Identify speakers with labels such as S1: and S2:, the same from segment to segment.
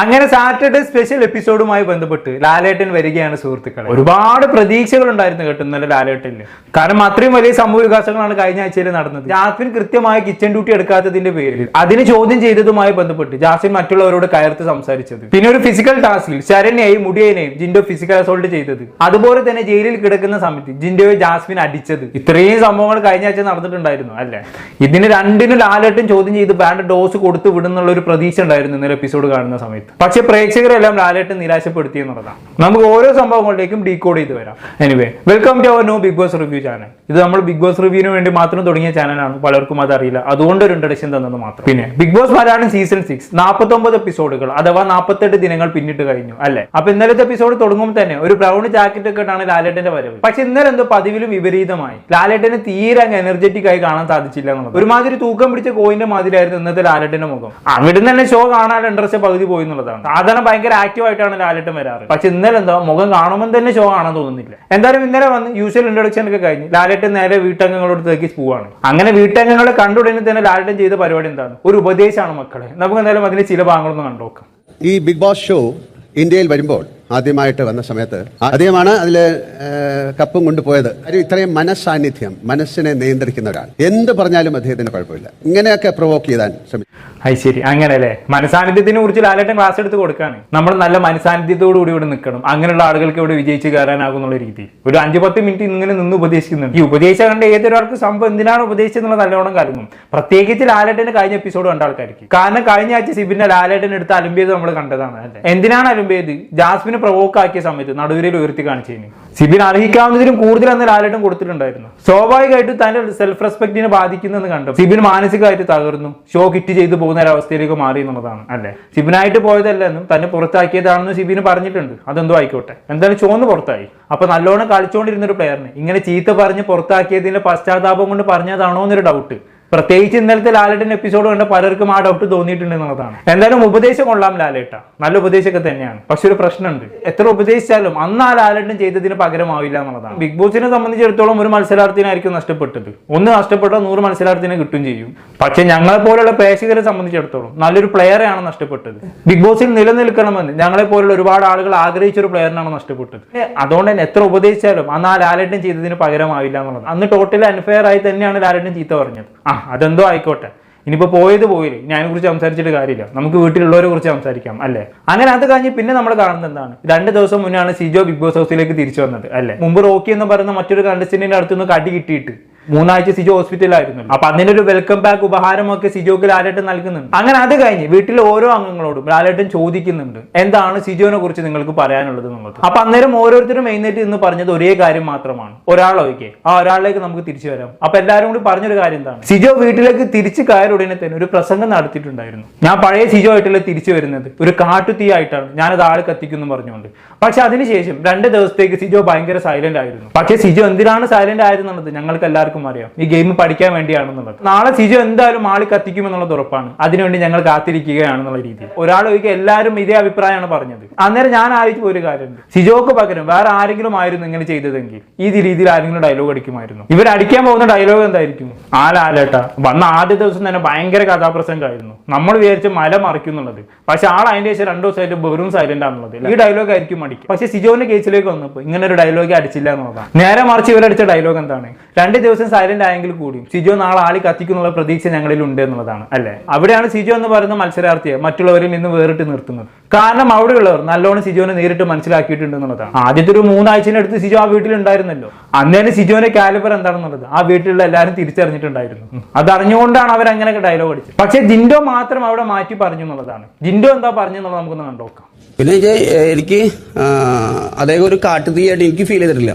S1: അങ്ങനെ Saturday special എപ്പിസോഡുമായി ബന്ധപ്പെട്ട് ലാലേട്ടൻ വരികയാണ് സുഹൃത്തുക്കളെ. ഒരുപാട് പ്രതീക്ഷകൾ ഉണ്ടായിരുന്നു കേട്ടോ ഇന്നലെ കാരണം അത്രയും വലിയ സംഭവ വികാസങ്ങളാണ് കഴിഞ്ഞ ആഴ്ചയിൽ നടന്നത്. ജാസ്മിൻ കൃത്യമായ കിച്ചൺ ഡ്യൂട്ടി എടുക്കാത്തതിന്റെ പേരിൽ അതിന് ചോദ്യം ചെയ്തതുമായി ബന്ധപ്പെട്ട് ജാസ്മിൻ മറ്റുള്ളവരോട് കയർത്ത് സംസാരിച്ചത്. പിന്നെ ഒരു ഫിസിക്കൽ ടാസ്കിൽ ശരണ്യെയും മുടിയനെയും ജിൻഡോ ഫിസിക്കൽ അസോൾട്ട് ചെയ്തത്. അതുപോലെ തന്നെ ജയിലിൽ കിടക്കുന്ന സമയത്ത് ജിൻഡോയെ ജാസ്മിൻ അടിച്ചത്. ഇത്രയും സംഭവങ്ങൾ കഴിഞ്ഞ ആഴ്ച നടന്നിട്ടുണ്ടായിരുന്നു അല്ലെ? ഇതിന് രണ്ടിനും ലാലേട്ടൻ ചോദ്യം ചെയ്ത് വേണ്ട ഡോസ് കൊടുത്തു വിടുന്നുള്ള ഒരു പ്രതീക്ഷ ഉണ്ടായിരുന്നു ഇന്നലെ എപ്പിസോഡ് കാണുന്ന സമയത്ത്. പക്ഷെ പ്രേക്ഷകരെല്ലാം ലാലേട്ടൻ നിരാശപ്പെടുത്തി എന്നുള്ളതാണ്. നമുക്ക് ഓരോ സംഭവങ്ങളിലേക്കും ഡീകോഡ് ചെയ്ത് വരാം. Anyway welcome to our no Bigg Boss review channel ഇത് നമ്മൾ ബിഗ് ബോസ് റിവ്യൂവിന് വേണ്ടി മാത്രം തുടങ്ങിയ ചാനലാണ് പലർക്കും അതറിയില്ല അതുകൊണ്ട് ഒരു ഇൻട്രഡക്ഷൻ തന്നത് മാത്രം. പിന്നെ Bigg Boss Malayalam season six നാൽപ്പത്തൊമ്പത് എപ്പിസോഡുകൾ അഥവാ നാൽപ്പത്തെട്ട് ദിനങ്ങൾ പിന്നിട്ട് കഴിഞ്ഞു അല്ലെ? അപ്പൊ ഇന്നലത്തെ എപ്പിസോഡ് തുടങ്ങുമ്പോൾ തന്നെ ഒരു ബ്രൗൺ ജാക്കറ്റ് ഒക്കെ ഇട്ടാണ് ലാലേട്ടന്റെ വരവ്. പക്ഷെ ഇന്നലെ എന്തോ പതിവിലും വിപരീതമായി. ലാലേട്ടനെ തീരെ അങ്ങ് എനർജറ്റിക് ആയി കാണാൻ സാധിച്ചില്ല എന്നുള്ളത്. ഒരുമാതിരി തൂക്കം പിടിച്ച കോയിന്റെ മാതിരിയായിരുന്നു ഇന്നത്തെ ലാലേട്ടന്റെ മുഖം. അവിടുന്ന് തന്നെ ഷോ കാണാൻ ഇൻട്രസ്റ്റ് പകുതി പോയി എന്നുള്ളതാണ്. സാധാരണ ഭയങ്കര ആക്റ്റീവ് ആയിട്ടാണ് ലാലേട്ടൻ വരാറ്. പക്ഷെ ഇന്നലെ എന്തോ മുഖം കാണുമ്പോൾ തന്നെ ഷോ ആണെന്ന് തോന്നുന്നില്ല. എന്തായാലും ഇന്നലെ വന്ന് യൂഷ്വൽ ഇൻട്രൊഡക്ഷൻ ഒക്കെ കഴിഞ്ഞ് ലാലേട്ടൻ നേരെ വീട്ടംഗങ്ങളോട് തേക്കി പോവാണ്. അങ്ങനെ വീട്ടംഗങ്ങളെ കണ്ടുടനെ തന്നെ ലാലേട്ടൻ ചെയ്ത പരിപാടി എന്താണ്? ഒരു ഉപദേശമാണ് മക്കളെ. നമുക്ക് എന്തായാലും അതിന്റെ ചില ഭാഗങ്ങളൊന്നും കണ്ടുനോക്കാം
S2: ഈ ബിഗ് ബോസ് ഷോ ഇന്ത്യയിൽ വരുമ്പോൾ ആദ്യമായിട്ട് വന്ന സമയത്ത്. ആദ്യമാണ് അതിൽ കപ്പും കൊണ്ടുപോയത്. ഒരു ഇത്രയും മനസ്സാന്നിധ്യം മനസ്സിനെ നിയന്ത്രിക്കുന്ന ഒരാൾ. എന്ത് പറഞ്ഞാലും അദ്ദേഹത്തിന് കുഴപ്പമില്ല. ഇങ്ങനെയൊക്കെ പ്രൊവോക്ക് ചെയ്താൻ ശ്രമിക്കും
S1: അത് ശരി. അങ്ങനെയല്ലേ? മനസാന്നിധ്യത്തിനെ കുറിച്ച് ലാലേട്ടൻ ക്ലാസ് എടുത്ത് കൊടുക്കാണ് നമ്മൾ നല്ല മനസാന്നിധ്യത്തോടു കൂടി ഇവിടെ നിൽക്കണം. അങ്ങനെയുള്ള ആളുകൾക്ക് ഇവിടെ വിജയിച്ച് കയറാനാകും എന്നുള്ള രീതി. ഒരു അഞ്ചു പത്ത് മിനിറ്റ് ഇങ്ങനെ നിന്ന് ഉപദേശിക്കുന്നുണ്ട്. ഈ ഉപദേശം കണ്ട് ഏതൊരാൾക്ക് സംഭവം എന്തിനാണ് ഉപദേശിച്ചെന്നുള്ള നല്ലോണം കലങ്ങും പ്രത്യേകിച്ച് ലാലേട്ടന്റെ കഴിഞ്ഞ എപ്പിസോഡ് കണ്ട ആൾക്കാർക്ക്. കാരണം കഴിഞ്ഞ ആഴ്ച സിബിന്റെ ലാലേട്ടൻ എടുത്ത് അലമ്പിയത് നമ്മൾ കണ്ടതാണ്. അല്ലേ? എന്തിനാണ് അലമ്പിയത്? ജാസ്മിനെ പ്രവോക്ക് ആക്കിയ സമയത്ത് നടുവിരയിൽ ഉയർത്തി കാണിച്ചതിന്. സിബിൻ അർഹിക്കാവുന്നതിലും കൂടുതൽ അന്ന് ലാലേട്ടൻ കൊടുത്തിട്ടുണ്ടായിരുന്നു. സ്വാഭാവികമായിട്ടും തന്റെ സെൽഫ് റെസ്പെക്ടിനെ ബാധിക്കുന്നെന്ന് കണ്ടു സിബിൻ മാനസികമായിട്ട് തകർന്നു. ഷോ കിറ്റ് ചെയ്തു പോകുന്ന ഒരവസ്ഥയിലേക്ക് മാറി എന്നുള്ളതാണ് അല്ലെ? സിബിനായിട്ട് പോയതല്ലെന്നും തന്നെ പുറത്താക്കിയതാണെന്നും സിബിന് പറഞ്ഞിട്ടുണ്ട്. അതെന്തോ ആയിക്കോട്ടെ. എന്തായാലും ചോന്ന് പുറത്തായി. അപ്പൊ നല്ലോണം കളിച്ചുകൊണ്ടിരുന്ന ഒരു പ്ലെയറിനെ ഇങ്ങനെ ചീത്ത പറഞ്ഞ് പുറത്താക്കിയതിന്റെ പശ്ചാത്താപം കൊണ്ട് പറഞ്ഞതാണോ എന്നൊരു ഡൗട്ട് പ്രത്യേകിച്ച് ഇന്നലത്തെ ലാലേട്ടൻ എപ്പിസോഡ് കണ്ട പലർക്കും ആ ഡൗട്ട് തോന്നിയിട്ടുണ്ട് എന്നുള്ളതാണ്. എന്തായാലും ഉപദേശം കൊള്ളാം ലാലേട്ട. നല്ല ഉപദേശമൊക്കെ തന്നെയാണ്. പക്ഷെ ഒരു പ്രശ്നമുണ്ട്. എത്ര ഉപദേശിച്ചാലും അന്ന് ആ ലാലേട്ടൻ ചെയ്തതിന് പകരമാവില്ല എന്നുള്ളതാണ്. ബിഗ് ബോസിനെ സംബന്ധിച്ചിടത്തോളം ഒരു മത്സരാർത്ഥിനായിരിക്കും നഷ്ടപ്പെട്ടത്. ഒന്ന് നഷ്ടപ്പെട്ടാൽ നൂറ് മത്സരാർത്ഥിനെ കിട്ടും ചെയ്യും. പക്ഷെ ഞങ്ങളെ പോലുള്ള പ്രേക്ഷകരെ സംബന്ധിച്ചിടത്തോളം നല്ലൊരു പ്ലെയറെയാണ് നഷ്ടപ്പെട്ടത്. ബിഗ് ബോസിൽ നിലനിൽക്കണമെന്ന് ഞങ്ങളെ പോലുള്ള ഒരുപാട് ആളുകൾ ആഗ്രഹിച്ച ഒരു പ്ലെയറിനാണ് നഷ്ടപ്പെട്ടത്. അതുകൊണ്ട് തന്നെ എത്ര ഉപദേശിച്ചാലും അന്ന് ആ ലാലേട്ടൻ ചെയ്തതിന് പകരമാവില്ല എന്നുള്ളത് അന്ന് ടോട്ടലി അൺഫെയർ ആയി തന്നെയാണ് ലാലേട്ടൻ ചീത്ത പറഞ്ഞത്. ആ അതെന്തോ ആയിക്കോട്ടെ. ഇനിയിപ്പോൾ പോയത് പോയില്ലേ. ഇനി അതിനെ കുറിച്ച് സംസാരിച്ചിട്ട് കാര്യമില്ല. നമുക്ക് വീട്ടിലുള്ളവരെ കുറിച്ച് സംസാരിക്കാം അല്ലേ? അങ്ങനെ അത് കഴിഞ്ഞ് പിന്നെ നമ്മൾ കാണുന്നത് എന്താണ്? രണ്ട് ദിവസം മുന്നാണ് സിജോ ബിഗ് ബോസ് ഹൗസിലേക്ക് തിരിച്ചു വന്നത് അല്ലേ? മുമ്പ് റോക്കി എന്ന് പറയുന്ന മറ്റൊരു കണ്ടസ്റ്റന്റിന്റെ അടുത്തുനിന്ന് കടി കിട്ടിയിട്ട്. മൂന്നാഴ്ച സിജോ ഹോസ്പിറ്റലായിരുന്നു അപ്പൊ അതിനൊരു വെൽക്കം ബാക്ക് ഉപഹാരമൊക്കെ സിജോക്ക് ലാലേട്ടൻ നൽകുന്നുണ്ട്. അങ്ങനെ അത് കഴിഞ്ഞ് വീട്ടിലെ ഓരോ അംഗങ്ങളോടും ലാലേട്ടൻ ചോദിക്കുന്നുണ്ട് എന്താണ് സിജോനെ കുറിച്ച് നിങ്ങൾക്ക് പറയാനുള്ളത് എന്നുള്ളത്? അപ്പൊ അന്നേരം ഓരോരുത്തരും എഴുന്നേറ്റ് ഇന്ന് പറഞ്ഞത് ഒരേ കാര്യം മാത്രമാണ്. ഒരാളൊക്കെ ആ ഒരാളിലേക്ക് നമുക്ക് തിരിച്ചു വരാം. അപ്പൊ എല്ലാവരും കൂടി പറഞ്ഞൊരു കാര്യം എന്താണ്? സിജോ വീട്ടിലേക്ക് തിരിച്ചു കയറി ഉടനെ തന്നെ ഒരു പ്രസംഗം നടത്തിയിട്ടുണ്ടായിരുന്നു. ഞാൻ പഴയ സിജോ ആയിട്ടുള്ള തിരിച്ചു വരുന്നത്? ഒരു കാട്ടുതീ ആയിട്ടാണ്. ഞാനത് ആൾ കത്തിക്കുന്നു പറഞ്ഞുകൊണ്ട്. പക്ഷെ അതിനുശേഷം രണ്ട് ദിവസത്തേക്ക് സിജോ ഭയങ്കര സൈലന്റ് ആയിരുന്നു. പക്ഷെ സിജോ എന്തിനാണ് സൈലന്റ് ആയിരുന്നുള്ളത് ഞങ്ങൾക്ക് എല്ലാവർക്കും അറിയാം. ഈ ഗെയിം പഠിക്കാൻ വേണ്ടിയാണെന്നുള്ളത്. നാളെ സിജു എന്തായാലും ആളി കത്തിക്കുമെന്നുള്ളത് ഉറപ്പാണ്. അതിനുവേണ്ടി ഞങ്ങൾ കാത്തിരിക്കുകയാണെന്നുള്ള രീതി ഒരാൾ ഒരിക്കൽ എല്ലാവരും ഇതേ അഭിപ്രായമാണ് പറഞ്ഞത്. അന്നേരം ഞാൻ ആലോചിച്ച ഒരു കാര്യമുണ്ട്. സിജോക്ക് പകരം വേറെ ആരെങ്കിലും ആയിരുന്നു ഇങ്ങനെ ചെയ്തതെങ്കിൽ ഈ രീതിയിൽ ആരെങ്കിലും ഡയലോഗ് അടിക്കുമായിരുന്നു. ഇവർ അടിക്കാൻ പോകുന്ന ഡയലോഗ് എന്തായിരിക്കും? ആ ലാലേട്ട വന്ന ആദ്യ ദിവസം തന്നെ ഭയങ്കര കഥാപ്രസംഗമായിരുന്നു. നമ്മൾ വിചാരിച്ച മല മറിക്കും എന്നുള്ളത് പക്ഷെ ആൾ അതിന്റെ ശേഷം രണ്ടു ദിവസമായിട്ട് വെറും സൈലന്റ് ആണുള്ളത് ഈ ഡയലോഗ് ആയിരിക്കും അടിക്കും പക്ഷെ സിജോന്റെ കേസിലേക്ക് വന്നപ്പോൾ ഇങ്ങനെ ഒരു ഡയലോഗ് അടിച്ചില്ല എന്നുള്ളതാണ്. നേരെ മറിച്ച് ഇവരടിച്ച ഡയലോഗ് എന്താണ്? രണ്ട് ദിവസം സൈലന്റ് ആയെങ്കിൽ കൂടിയും സിജോ നാളെ ആളി കത്തിക്കുന്നുള്ള പ്രതീക്ഷ ഞങ്ങളിൽ ഉണ്ട് എന്നുള്ളതാണ് അല്ലെ? അവിടെയാണ് സിജോ എന്ന് പറയുന്ന മത്സരാർത്ഥിയെ മറ്റുള്ളവരിൽ നിന്ന് വേറിട്ട് നിർത്തുന്നത്. കാരണം അവിടെയുള്ളവർ നല്ലോണം സിജോനെ നേരിട്ട് മനസ്സിലാക്കിയിട്ടുണ്ട് എന്നുള്ളതാണ്. ആദ്യത്തെ ഒരു മൂന്നാഴ്ചയുടെ അടുത്ത് സിജോ ആ വീട്ടിൽ ഉണ്ടായിരുന്നല്ലോ. അന്നേരം സിജോന്റെ കാലിബർ എന്താണെന്നുള്ളത് ആ വീട്ടിലുള്ള എല്ലാവരും തിരിച്ചറിഞ്ഞിട്ടുണ്ടായിരുന്നു. അതറിഞ്ഞുകൊണ്ടാണ് അത് അവർ അങ്ങനെയൊക്കെ ഡയലോഗ് അടിച്ചത്. പക്ഷേ ജിൻഡോ മാത്രം അവിടെ മാറ്റി പറഞ്ഞു എന്നുള്ളതാണ്. ജിൻഡോ എന്താ പറഞ്ഞു എന്നുള്ളത് നമുക്കൊന്ന് കണ്ടോക്കാം
S3: പിന്നെ എനിക്ക് അതേപോലെ ഒരു കാട്ടുതീയായിട്ട് എനിക്ക് ഫീൽ ചെയ്തിട്ടില്ല.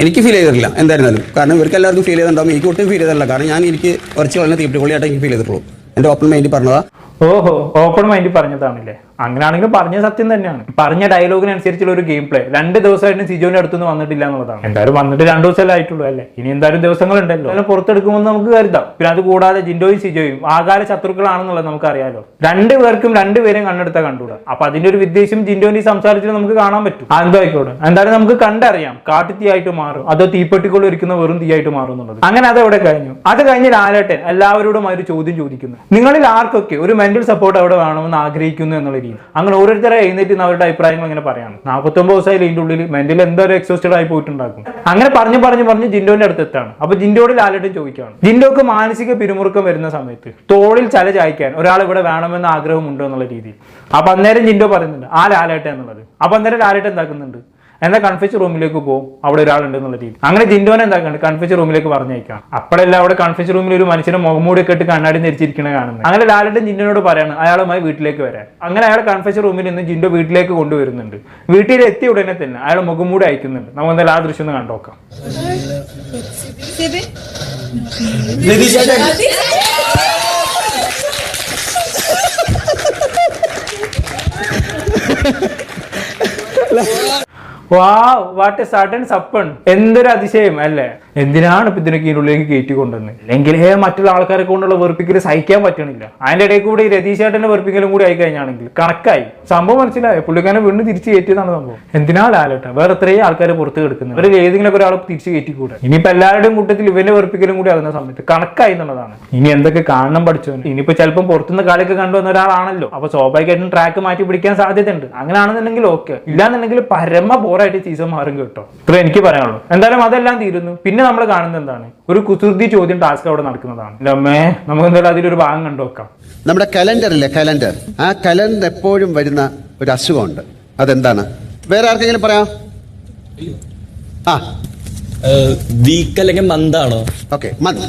S3: എനിക്ക് ഫീൽ ചെയ്തിട്ടില്ല എന്തായിരുന്നാലും. കാരണം ഇവർക്ക് എല്ലാവർക്കും ഫീൽ ചെയ്തിട്ടുണ്ടാവും. എനിക്ക് ഒട്ടും ഫീൽ ചെയ്തിട്ടില്ല. കാരണം ഞാൻ എനിക്ക് കുറച്ച് വളരെ തീപ്പിട്ടിക്കൊള്ളിയായിട്ട് എനിക്ക് ഫീൽ ചെയ്തിട്ടുള്ളൂ. എന്റെ ഓപ്പൺ മൈൻഡിൽ പറഞ്ഞതാ.
S1: ഓഹോ ഓപ്പൺ മൈൻഡ് പറഞ്ഞതാണല്ലേ? അങ്ങനെയാണെങ്കിൽ പറഞ്ഞ സത്യം തന്നെയാണ്. പറഞ്ഞ ഡയലോഗിനനുസരിച്ചുള്ള ഒരു ഗെയിം പ്ലേ രണ്ട് ദിവസമായിട്ട് സിജോന്റെ അടുത്തൊന്നും വന്നിട്ടില്ല എന്നുള്ളതാണ്. എന്തായാലും വന്നിട്ട് രണ്ടു ദിവസമല്ലേ ആയിട്ടുള്ളൂ അല്ലേ? ഇനി എന്തായാലും ദിവസങ്ങളുണ്ടല്ലോ. അതിനെ പുറത്തെടുക്കുമെന്ന് നമുക്ക് കരുതാം. പിന്നെ അത് കൂടാതെ ജിൻഡോയും സിജോയും ആകാര ശത്രുക്കളാണെന്നുള്ളത് നമുക്ക് അറിയാലോ രണ്ടു പേർക്കും രണ്ടുപേരും കണ്ണെടുത്ത കണ്ടുകൂടാ. അപ്പൊ അതിന്റെ ഒരു വിദ്ദേശം ജിൻഡോന്റെ സംസാരത്തിൽ നമുക്ക് കാണാൻ പറ്റും. എന്തോ ആയിക്കോട്ടെ എന്തായാലും നമുക്ക് കണ്ടറിയാം. കാട്ടുതീയായിട്ട് മാറും. അതോ തീപ്പെട്ടിക്കുള്ള ഇരിക്കുന്ന വെറും തീയായിട്ട് മാറും എന്നുള്ളത്. അങ്ങനെ അത് എവിടെ കഴിഞ്ഞു? അത് കഴിഞ്ഞ് ലാലേട്ടൻ എല്ലാവരോടും ആ ഒരു ചോദ്യം ചോദിക്കുന്നു. നിങ്ങളിൽ ആർക്കൊക്കെ ഒരു മെന്റൽ സപ്പോർട്ട് അവിടെ വേണമെന്ന് ആഗ്രഹിക്കുന്നു എന്നുള്ള രീതി? അങ്ങനെ ഓരോരുത്തരെ എഴുന്നേറ്റ് അവരുടെ അഭിപ്രായങ്ങൾ ഇങ്ങനെ പറയാണ്. നാൽപ്പത്തൊമ്പത് ദിവസമായി ഇതിന്റെ ഉള്ളിൽ മെന്റൽ ഒരു എക്സോസ്റ്റഡ് ആയി പോയിട്ടുണ്ടാക്കും. അങ്ങനെ പറഞ്ഞു പറഞ്ഞു പറഞ്ഞ് ജിൻഡോന്റെ അടുത്ത് എത്താണ്. അപ്പൊ ജിൻഡോട് ലാലേട്ടൻ ചോദിക്കുകയാണ്. ജിൻഡോക്ക് മാനസിക പിരിമുറുക്കം വരുന്ന സമയത്ത് തോളിൽ ചല ചായ്ക്കാൻ ഒരാൾ ഇവിടെ വേണമെന്ന് ആഗ്രഹമുണ്ടോ എന്നുള്ള രീതിയിൽ. അപ്പൊ അന്നേരം ജിൻഡോ പറയുന്നുണ്ട് ആ ലാലേട്ടൻ എന്നുള്ളത്. അപ്പൊ അന്നേരം ലാലേട്ടൻ എന്താക്കുന്നുണ്ട്? എന്നാൽ കൺഫ്യൂസ് റൂമിലേക്ക് പോകും അവിടെ ഒരാളുണ്ട് എന്നുള്ള രീതി. അങ്ങനെ ജിൻഡോനെ എന്താക്കാണ് കൺഫ്യൂസ് റൂമിലേക്ക് പറഞ്ഞേക്കാം അപ്പോഴല്ല അവിടെ കൺഫ്യൂസ് റൂമിൽ ഒരു മനുഷ്യനെ മുഖമൂടി ഒക്കെ ഇട്ട് കണ്ണാടി ധരിച്ചിരിക്കണ കാണുന്നത്. അങ്ങനെ ലാലട്ടൻ ജിൻഡോനോട് പറയാണ് അയാളുമായി വീട്ടിലേക്ക് വരാൻ. അങ്ങനെ അയാൾ കൺഫ്യൂസ് റൂമിൽ നിന്ന് ജിൻഡോ വീട്ടിലേക്ക് കൊണ്ടുവരുന്നുണ്ട്. വീട്ടിൽ എത്തിയ ഉടനെ തന്നെ അയാൾ മുഖമൂടി അയക്കുന്നുണ്ട്. നമുക്ക് എന്തായാലും ആ ദൃശ്യം ഒന്ന് കണ്ടോക്കാം? വാ വാട്ട് സഡൻ സപ്പൺ. എന്തൊരു അതിശയം അല്ലേ? എന്തിനാണ് ഇപ്പൊ ഇതിനൊക്കെ ഇതിനുള്ളിലേക്ക് കയറ്റി കൊണ്ടുവന്നത് അല്ലെങ്കിൽ മറ്റുള്ള ആൾക്കാരെ കൊണ്ടുള്ള വെറുപ്പിക്കൽ സഹിക്കാൻ പറ്റണില്ല. അതിന്റെ ഇടയിൽ കൂടി ഈ രതീഷ് ചേട്ടന്റെ വെറുപ്പിക്കലും കൂടി ആയി കഴിഞ്ഞാണെങ്കിൽ കണക്കായി സംഭവം മനസ്സിലായി? പുള്ളിക്കാരനെ വീണ്ടും തിരിച്ചു കയറ്റിയതാണ് സംഭവം. എന്തിനാ ലാലട്ട? വേറെ എത്രയും ആൾക്കാർ പുറത്ത് കിടക്കുന്നത്. ഒരു ഏതെങ്കിലും ഒരാൾ തിരിച്ചു കയറ്റിക്കൂടെ? ഇനിയിപ്പോ എല്ലാവരുടെയും കൂട്ടത്തിൽ ഇവന്റെ വെറുപ്പിക്കലും കൂടി ആകുന്ന സമയത്ത് കണക്കായി എന്നുള്ളതാണ്. ഇനി എന്തൊക്കെ കാണണം പഠിച്ചോ ഇനിയിപ്പോ ചിലപ്പോൾ പുറത്തുനിന്ന് കളിയൊക്കെ കണ്ടുവന്ന ഒരാളാണല്ലോ. അപ്പൊ സ്വാഭാവികമായിട്ടും ട്രാക്ക് മാറ്റി പിടിക്കാൻ സാധ്യതയുണ്ട്. അങ്ങനെയാണെന്നുണ്ടെങ്കിൽ ഓക്കെ ഇല്ലാന്നുണ്ടെങ്കിൽ പരമ ബോറായിട്ട് ചീസ മാറും കേട്ടോ. ഇത്ര എനിക്ക് പറയാനുള്ളൂ. എന്തായാലും അതെല്ലാം തീരുന്നു. പിന്നെ നമ്മൾ കാണുന്നത് എന്താണ്? ഒരു കുസൃതി ചോദ്യം ടാസ്ക് അവിടെ നടക്കുന്നതാണ്. അമ്മേ നമുക്ക് എന്തായാലും അതിലൊരു ഭാഗം കണ്ടു നോക്കാം.
S2: നമ്മുടെ കലണ്ടറിലെ കലണ്ടർ ആ കലണ്ടർ എപ്പോഴും വരുന്ന ഒരു അസുഖമുണ്ട്. അതെന്താണ്? വേറെ ആർക്കെങ്കിലും പറയാം? ആ.
S4: വീക്ക് അല്ലെങ്കിൽ മന്താണോ
S2: ഓക്കെ മന്ത്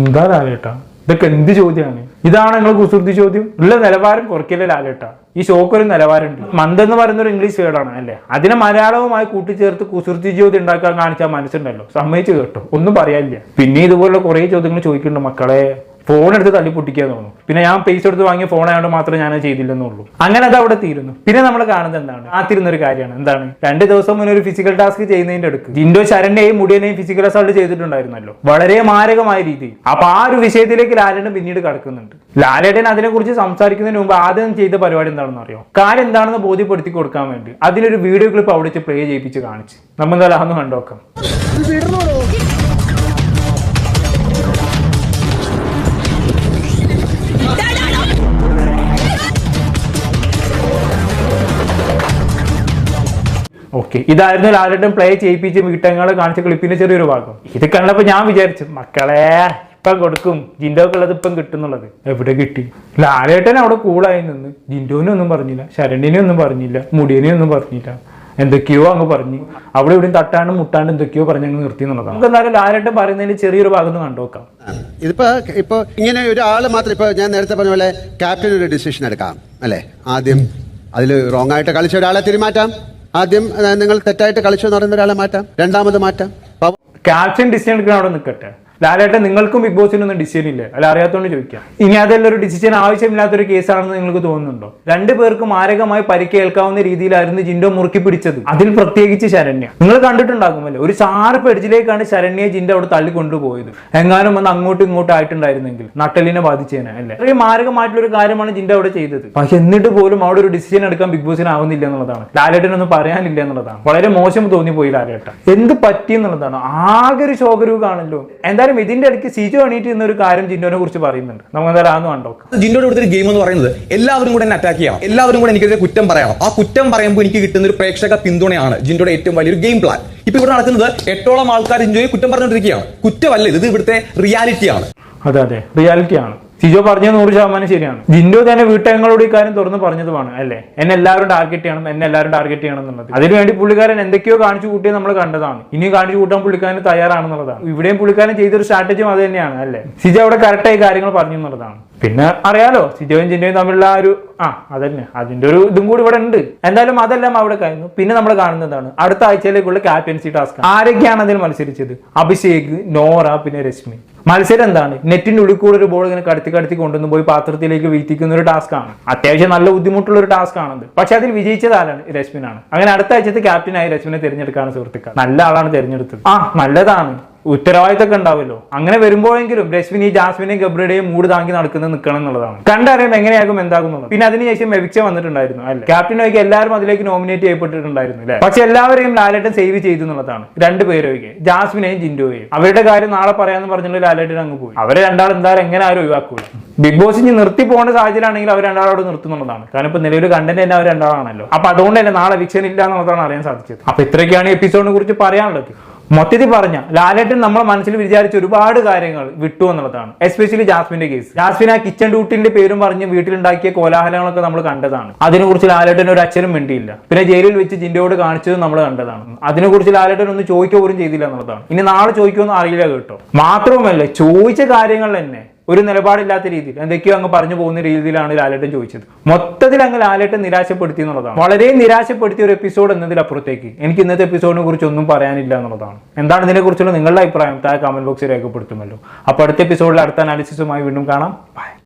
S1: എന്താ ലാലേട്ടാ? ഇതൊക്കെ എന്ത് ചോദ്യമാണ്? ഇതാണ് നിങ്ങൾ കുസൃതി ചോദ്യം. ഉള്ള നിലവാരം കുറയ്ക്കല്ലേ ലാലേട്ടാ? ഈ ഷോക്ക് ഒരു നിലവാരമുണ്ട്. മന്ത് എന്ന് പറയുന്ന ഒരു ഇംഗ്ലീഷ് വേർഡാണ് അല്ലേ? അതിനെ മലയാളവുമായി കൂട്ടിച്ചേർത്ത് കുസൃതി ജ്യോതി ഉണ്ടാക്കാൻ കാണിച്ചാൽ മനസ്സുണ്ടല്ലോ. സമ്മതിച്ചു കേട്ടോ. ഒന്നും പറയാനില്ല. പിന്നെ ഇതുപോലുള്ള കുറേ ചോദ്യങ്ങൾ ചോദിക്കുന്നുണ്ട് മക്കളെ. ഫോൺ എടുത്ത് തല്ലി പൊട്ടിക്കാൻ തോന്നും പിന്നെ ഞാൻ പൈസ എടുത്ത് വാങ്ങിയ ഫോൺ ആയതുകൊണ്ട് മാത്രമേ ഞാൻ ചെയ്തില്ലെന്നുള്ളൂ. അങ്ങനെ അത് അവിടെ തീരുന്നു. പിന്നെ നമ്മൾ കാണുന്നത് എന്താണ്? കാത്തിരുന്ന ഒരു കാര്യമാണ്. എന്താണ്? രണ്ട് ദിവസം മുന്നേ ഒരു ഫിസിക്കൽ ടാസ്ക് ചെയ്യുന്നതിന്റെ അടുക്ക്. ജിൻഡോ ശരണിനെയും മുടിയനെയും ഫിസിക്കൽ അസോൾട്ട് ചെയ്തിട്ടുണ്ടായിരുന്നല്ലോ. വളരെ മാരകമായ രീതിയിൽ. അപ്പൊ ആ ഒരു വിഷയത്തിലേക്ക് ലാലേട്ടൻ പിന്നീട് കടക്കുന്നുണ്ട്. ലാലേട്ടൻ അതിനെക്കുറിച്ച് സംസാരിക്കുന്നതിന് മുമ്പ് ആദ്യം ചെയ്ത പരിപാടി എന്താണെന്ന് അറിയോ? കാര്യം എന്താണെന്ന് ബോധ്യപ്പെടുത്തി കൊടുക്കാൻ വേണ്ടി അതിലൊരു വീഡിയോ ക്ലിപ്പ് അവിടെ പ്ലേ ചെയ്യിപ്പിച്ച് കാണിച്ച്. നമ്മൾ എന്തായാലും അതൊന്ന് കണ്ടോക്കാം. ഓക്കെ ഇതായിരുന്നു ലാലട്ടും പ്ലേ ചെയ്യിപ്പിച്ച് മീട്ടങ്ങൾ കാണിച്ച ക്ലിപ്പിന്റെ ചെറിയൊരു ഭാഗം. ഇത് കണ്ടപ്പോ ഞാൻ വിചാരിച്ചു മക്കളെ ഇപ്പം കൊടുക്കും. ജിൻഡോക്കുള്ളത് ഇപ്പം കിട്ടുന്നുള്ളത്. എവിടെ കിട്ടി? ലാലേട്ടൻ അവിടെ കൂളായി നിന്ന് ജിൻഡോനെ ഒന്നും പറഞ്ഞില്ല ശരണിനെ ഒന്നും പറഞ്ഞില്ല മുടിയനെ ഒന്നും പറഞ്ഞില്ല. എന്തൊക്കെയോ അങ്ങ് പറഞ്ഞു. അവിടെ ഇവിടെയും തട്ടാണ്ടും മുട്ടാണ്ടും എന്തൊക്കെയോ പറഞ്ഞു അങ്ങ് നിർത്തി എന്നുള്ളതാണ്. നമുക്ക് എന്തായാലും ലാലേട്ടൻ പറയുന്നതിന് ചെറിയൊരു ഭാഗം ഒന്ന് കണ്ടുനോക്കാം
S2: ഇതിപ്പോ ഇപ്പൊ ഇങ്ങനെ ഒരാൾ മാത്രം ഇപ്പൊ ഞാൻ നേരത്തെ പറഞ്ഞ പോലെ ക്യാപ്റ്റൻ ഒരു ഡിസിഷൻ എടുക്കാം അല്ലെ? ആദ്യം അതിൽ റോങ് ആയിട്ട് കളിച്ച ഒരാളെ തിരിമാറ്റാം. ആദ്യം നിങ്ങൾ തെറ്റായിട്ട് കളിച്ചു എന്ന് പറയുന്ന ഒരാളെ മാറ്റാം. രണ്ടാമത് മാറ്റാം.
S1: ക്യാപ്റ്റൻ ഡിസിഷൻ എടുക്കാൻ അവിടെ നിൽക്കട്ടെ. ലാലേട്ടൻ നിങ്ങൾക്കും ബിഗ് ബോസിനൊന്നും ഡിസിഷൻ ഇല്ലേ? അല്ല അറിയാത്തോണ്ട് ചോദിക്കാം. ഇനി അതെല്ലാം ഒരു ഡിസിഷൻ ആവശ്യമില്ലാത്തൊരു കേസാണെന്ന് നിങ്ങൾക്ക് തോന്നുന്നുണ്ടോ? രണ്ടു പേർക്ക് മാരകമായി പരിക്കേൽക്കാവുന്ന രീതിയിലായിരുന്നു ജിൻഡോ മുറുക്കി പിടിച്ചത്. അതിൽ പ്രത്യേകിച്ച് ശരണ്യ. നിങ്ങൾ കണ്ടിട്ടുണ്ടാകുമല്ലോ. ഒരു ഷാർപ്പ് എഡ്ജിലേക്കാണ് ശരണ്യെ ജിൻഡോ അവിടെ തള്ളിക്കൊണ്ടുപോയത്. എങ്ങാനും വന്ന് അങ്ങോട്ടും ഇങ്ങോട്ടും ആയിട്ടുണ്ടായിരുന്നെങ്കിൽ നട്ടലിനെ ബാധിച്ചേനെ അല്ലേ? അത്രയും മാരകമായിട്ടുള്ള ഒരു കാര്യമാണ് ജിൻഡോ അവിടെ ചെയ്തത്. പക്ഷെ എന്നിട്ട് പോലും അവിടെ ഒരു ഡിസിഷൻ എടുക്കാൻ ബിഗ് ബോസിന് ആവുന്നില്ല എന്നുള്ളതാണ്. ലാലേട്ടനൊന്നും പറയാനില്ല എന്നുള്ളതാണ്. വളരെ മോശം തോന്നിപ്പോയി ലാലേട്ടൻ. എന്ത് പറ്റി എന്നുള്ളതാണ്. ആകെ ഒരു ശോകരൂപ കാണല്ലോ എന്തായാലും ഇതിന്റെ ഇടയ്ക്ക് സിജോ എണീറ്റ് എന്നൊരു കാര്യം ജിന്നോനെ കുറിച്ച് പറയുന്നുണ്ട്. നമുക്ക് എന്തായാലും ആന്ന് കണ്ടോക്കാം
S5: കൊടുത്തൊരു അടുത്തൊരു ഗെയിം എന്ന് പറയുന്നത് എല്ലാവരും കൂടെ എന്നെ അറ്റാക്ക് ചെയ്യണം. എല്ലാവരും കൂടെ എനിക്കെതിരെ കുറ്റം പറയണം. ആ കുറ്റം പറയുമ്പോൾ എനിക്ക് കിട്ടുന്ന ഒരു പ്രേക്ഷക പിന്തുണയാണ് ജിന്നോടെ ഏറ്റവും വലിയൊരു ഗെയിം പ്ലാൻ ഇപ്പൊ ഇവിടെ നടക്കുന്നത് എട്ടോളം ആൾക്കാർ എൻജോയ് കുറ്റം പറഞ്ഞുകൊണ്ടിരിക്കുകയാണ്. കുറ്റമല്ല ഇത് ഇവിടുത്തെ റിയാലിറ്റിയാണ്
S1: അതെ അതെ. റിയാലിറ്റി ആണ്. സിജോ പറഞ്ഞത് നൂറ് ശതമാനം ശരിയാണ്. ജിൻഡോ തന്നെ വീട്ടങ്ങളോട് ഈ കാര്യം തുറന്ന് പറഞ്ഞതുമാണ് അല്ലേ? എന്നെ എല്ലാവരും ടാർഗറ്റ് ചെയ്യണം എന്നെ എല്ലാവരും ടാർഗറ്റ് ചെയ്യണം എന്നുള്ളത്. അതിനുവേണ്ടി പുള്ളിക്കാരൻ എന്തൊക്കെയോ കാണിച്ചു കൂട്ടിയത് നമ്മൾ കണ്ടതാണ്. ഇനിയും കാണിച്ചു കൂട്ടാൻ പുള്ളിക്കാരൻ തയ്യാറാണെന്നുള്ളതാണ്. ഇവിടെയും പുള്ളിക്കാരൻ ചെയ്തൊരു സ്ട്രാറ്റജിയും അത് തന്നെയാണ് അല്ലേ? സിജോ അവിടെ കറക്റ്റായി കാര്യങ്ങൾ പറഞ്ഞു എന്നുള്ളതാണ്. പിന്നെ അറിയാലോ സിജോയും ജിൻഡോയും തമ്മിലുള്ള ഒരു ആ അതന്നെ അതിന്റെ ഒരു ഇതും കൂടി ഇവിടെ ഉണ്ട്. എന്തായാലും അതെല്ലാം അവിടെ കഴിഞ്ഞു. പിന്നെ നമ്മൾ കാണുന്നതാണ് അടുത്ത ആഴ്ചയിലേക്കുള്ള ക്യാപ്റ്റൻസി ടാസ്ക് ആരൊക്കെയാണ് അതിൽ മത്സരിച്ചത്? അഭിഷേക് നോറ പിന്നെ രശ്മി. മത്സരം എന്താണ് നെറ്റിന്റെ ഉള്ളിൽ കൂടെ ഒരു ബോൾ ഇങ്ങനെ കടത്തി കടത്തി കൊണ്ടുവന്ന് പോയി പാത്രത്തിലേക്ക് വീത്തിക്കുന്ന ഒരു ടാസ്ക് ആണ്. അത്യാവശ്യം നല്ല ബുദ്ധിമുട്ടുള്ള ഒരു ടാസ്ക് ആണത്. പക്ഷെ അതിൽ വിജയിച്ചത് ആരാണ്? രശ്മിനാണ്. അങ്ങനെ അടുത്ത ആഴ്ചത്തെ ക്യാപ്റ്റനായി രശ്മിനെ തിരഞ്ഞെടുക്കാണ് സുഹൃത്തുക്കൾ. നല്ല ആളാണ് തിരഞ്ഞെടുത്തത്. ആ നല്ലതാണ്. ഉത്തരവാദിത്തമൊക്കെ ഉണ്ടാവുമല്ലോ. അങ്ങനെ വരുമ്പോഴെങ്കിലും രശ്മിനി ജാസ്മിനെയും ഗബ്രിയുടെയും മൂട് താങ്ങി നടക്കുന്നത് നിൽക്കണം എന്നുള്ളതാണ്. കണ്ടറിയാം എങ്ങനെയാകും എന്താകുന്നുള്ളത് പിന്നെ അതിനുശേഷം എവിക്സ വന്നിട്ടുണ്ടായിരുന്നു അല്ലെ? ക്യാപ്റ്റൻ ഒഴികെ എല്ലാവരും അതിലേക്ക് നോമിനേറ്റ് ചെയ്യപ്പെട്ടിട്ടുണ്ടായിരുന്നു അല്ലെ? പക്ഷെ എല്ലാവരെയും ലാലേട്ടൻ സേവ് ചെയ്തു എന്നുള്ളതാണ്. രണ്ട് പേരും ഒഴികെ ജാസ്മിനെയും ജിൻഡോയെയും. അവരുടെ കാര്യം നാളെ പറയാന്ന് പറഞ്ഞുള്ള ലാലേട്ടൻ അങ്ങ് പോയി. അവരെ രണ്ടാൾ എന്തായാലും എങ്ങനെ ആരും ഒഴിവാക്കൂല. ബിഗ് ബോസ് ഇനി നിർത്തി പോകേണ്ട സാഹചര്യമാണെങ്കിൽ അവർ രണ്ടാളോട് നിർത്തുന്നുള്ളതാണ്. കാരണം ഇപ്പൊ നിലവിൽ കണ്ടന്റ് തന്നെ അവർ രണ്ടാളാണല്ലോ. അപ്പൊ അതുകൊണ്ട് തന്നെ നാളെ വിക്ഷൻ ഇല്ല എന്നുള്ളതാണ് അറിയാൻ സാധിച്ചത്. അപ്പൊ ഇത്രയൊക്കെയാണ് എപ്പിസോഡിനെ കുറിച്ച് പറയാനുള്ളത്. മൊത്തത്തിൽ പറഞ്ഞ ലാലേട്ടൻ നമ്മളെ മനസ്സിൽ വിചാരിച്ച ഒരുപാട് കാര്യങ്ങൾ വിട്ടു എന്നുള്ളതാണ്. എസ്പെഷ്യലി ജാസ്മിന്റെ കേസ് ജാസ്മിൻ ആ കിച്ചൺ ഡ്യൂട്ടിന്റെ പേരും പറഞ്ഞ് വീട്ടിലുണ്ടാക്കിയ കോലാഹലങ്ങളൊക്കെ നമ്മൾ കണ്ടതാണ്. അതിനെക്കുറിച്ച് ലാലേട്ടൻ ഒരു അച്ഛനും വേണ്ടിയില്ല പിന്നെ ജയിലിൽ വെച്ച് ജിൻഡയോട് കാണിച്ചത് നമ്മൾ കണ്ടതാണ്. അതിനെക്കുറിച്ച് ലാലേട്ടൻ ഒന്നും ചോദിക്കുക പോലും ചെയ്തില്ല എന്നുള്ളതാണ്. ഇനി നാളെ ചോദിക്കുമെന്ന് അറിയില്ല കേട്ടോ. മാത്രവുമല്ല ചോദിച്ച കാര്യങ്ങൾ തന്നെ ഒരു നിലപാടില്ലാത്ത രീതിയിൽ എന്തൊക്കെയോ അങ്ങ് പറഞ്ഞു പോകുന്ന രീതിയിലാണ് ലാലേട്ടൻ ചോദിച്ചത്. മൊത്തത്തിൽ അങ്ങ് ലാലേട്ടൻ നിരാശപ്പെടുത്തി എന്നുള്ളതാണ്. വളരെ നിരാശപ്പെടുത്തിയ ഒരു എപ്പിസോഡ് എന്നതിലപ്പുറത്തേക്ക് എനിക്ക് ഇന്നത്തെ എപ്പിസോഡിനെ കുറിച്ച് ഒന്നും പറയാനില്ല എന്നുള്ളതാണ്. എന്താണ് ഇതിനെക്കുറിച്ചുള്ള നിങ്ങളുടെ അഭിപ്രായം? താഴെ കമന്റ് ബോക്സിൽ രേഖപ്പെടുത്തുമല്ലോ. അപ്പോൾ അടുത്ത എപ്പിസോഡിൽ അടുത്ത അനാലിസിസുമായി വീണ്ടും കാണാം. ബൈ